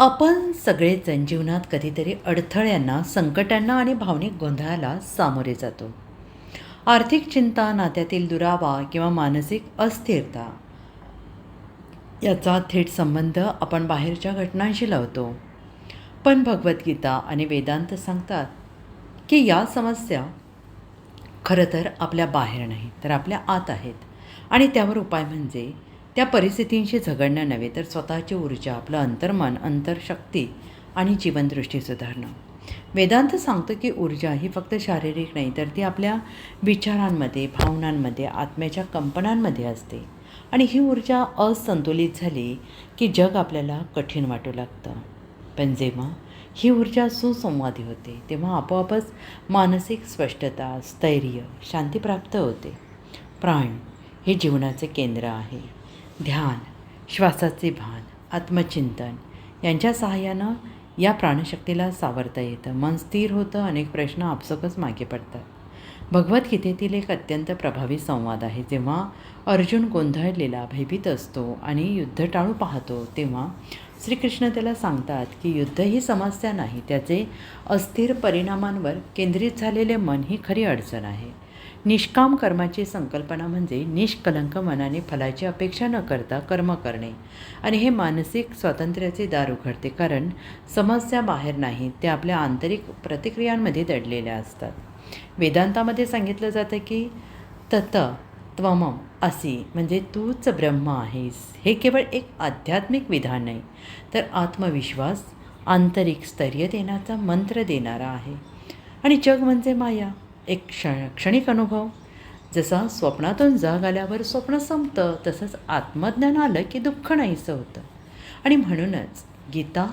आपण सगळेजण जीवनात कधीतरी अडथळ्यांना संकटांना आणि भावनिक गोंधळाला सामोरे जातो. आर्थिक चिंता नात्यातील दुरावा किंवा मानसिक अस्थिरता याचा थेट संबंध आपण बाहेरच्या घटनांशी लावतो. पण भगवद्गीता आणि वेदांत सांगतात की या समस्या खरं तर आपल्या बाहेर नाही तर आपल्या आत आहेत. आणि त्यावर उपाय म्हणजे त्या परिस्थितींशी झगडणं नव्हे तर स्वतःची ऊर्जा आपलं अंतर्मन अंतरशक्ती आणि जीवनदृष्टी सुधारणं. वेदांत सांगतो की ऊर्जा ही फक्त शारीरिक नाही तर ती आपल्या विचारांमध्ये भावनांमध्ये आत्म्याच्या कंपनांमध्ये असते. आणि ही ऊर्जा असंतुलित झाली की जग आपल्याला कठीण वाटू लागतं. पण जेव्हा ही ऊर्जा सुसंवादी होते तेव्हा आपोआपच मानसिक स्पष्टता स्थैर्य शांती प्राप्त होते. प्राण हे जीवनाचे केंद्र आहे. ध्यान श्वासाचे भान आत्मचिंतन यांच्या सहाय्यानं या प्राणशक्तीला सावरता येतं. मन स्थिर होतं अनेक प्रश्न आपसकच मागे पडतात. भगवद्गीतेतील एक अत्यंत प्रभावी संवाद आहे. जेव्हा अर्जुन गोंधळलेला भयभीत असतो आणि युद्ध टाळू पाहतो तेव्हा श्रीकृष्ण त्याला सांगतात की युद्ध ही समस्या नाही त्याचे अस्थिर परिणामांवर केंद्रित झालेले मन ही खरी अडचण आहे. निष्काम कर्माची संकल्पना म्हणजे निष्कलंक मनाने फलाची अपेक्षा न करता कर्म करणे. आणि हे मानसिक स्वातंत्र्याचे दार उघडते कारण समस्या बाहेर नाहीत त्या आपल्या आंतरिक प्रतिक्रियांमध्ये दडलेल्या असतात. वेदांतामध्ये सांगितलं जातं की तत त्वमम असी म्हणजे तूच ब्रह्म आहेस. हे केवळ एक आध्यात्मिक विधान नाही तर आत्मविश्वास आंतरिक स्थैर्य देण्याचा मंत्र देणारा आहे. आणि जग म्हणजे माया. एक क्षण क्षणिक अनुभव. जसा स्वप्नातून जाग आल्यावर स्वप्न संपतं तसंच आत्मज्ञान आलं की दुःख नाहीसं होतं. आणि म्हणूनच गीता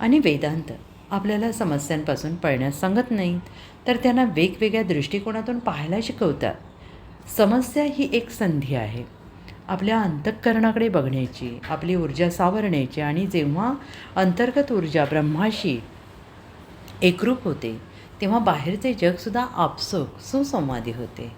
आणि वेदांत आपल्याला समस्यांपासून पळण्यास सांगत नाहीत तर त्यांना वेगवेगळ्या दृष्टिकोनातून पाहायला शिकवतात. समस्या ही एक संधी आहे. आपल्या अंतःकरणाकडे बघण्याची आपली ऊर्जा सावरण्याची आणि जेव्हा अंतर्गत ऊर्जा ब्रह्माशी एकरूप होते तेव्हा बाहेरचे जगसुद्धा आपसुक सुसंवादी होते.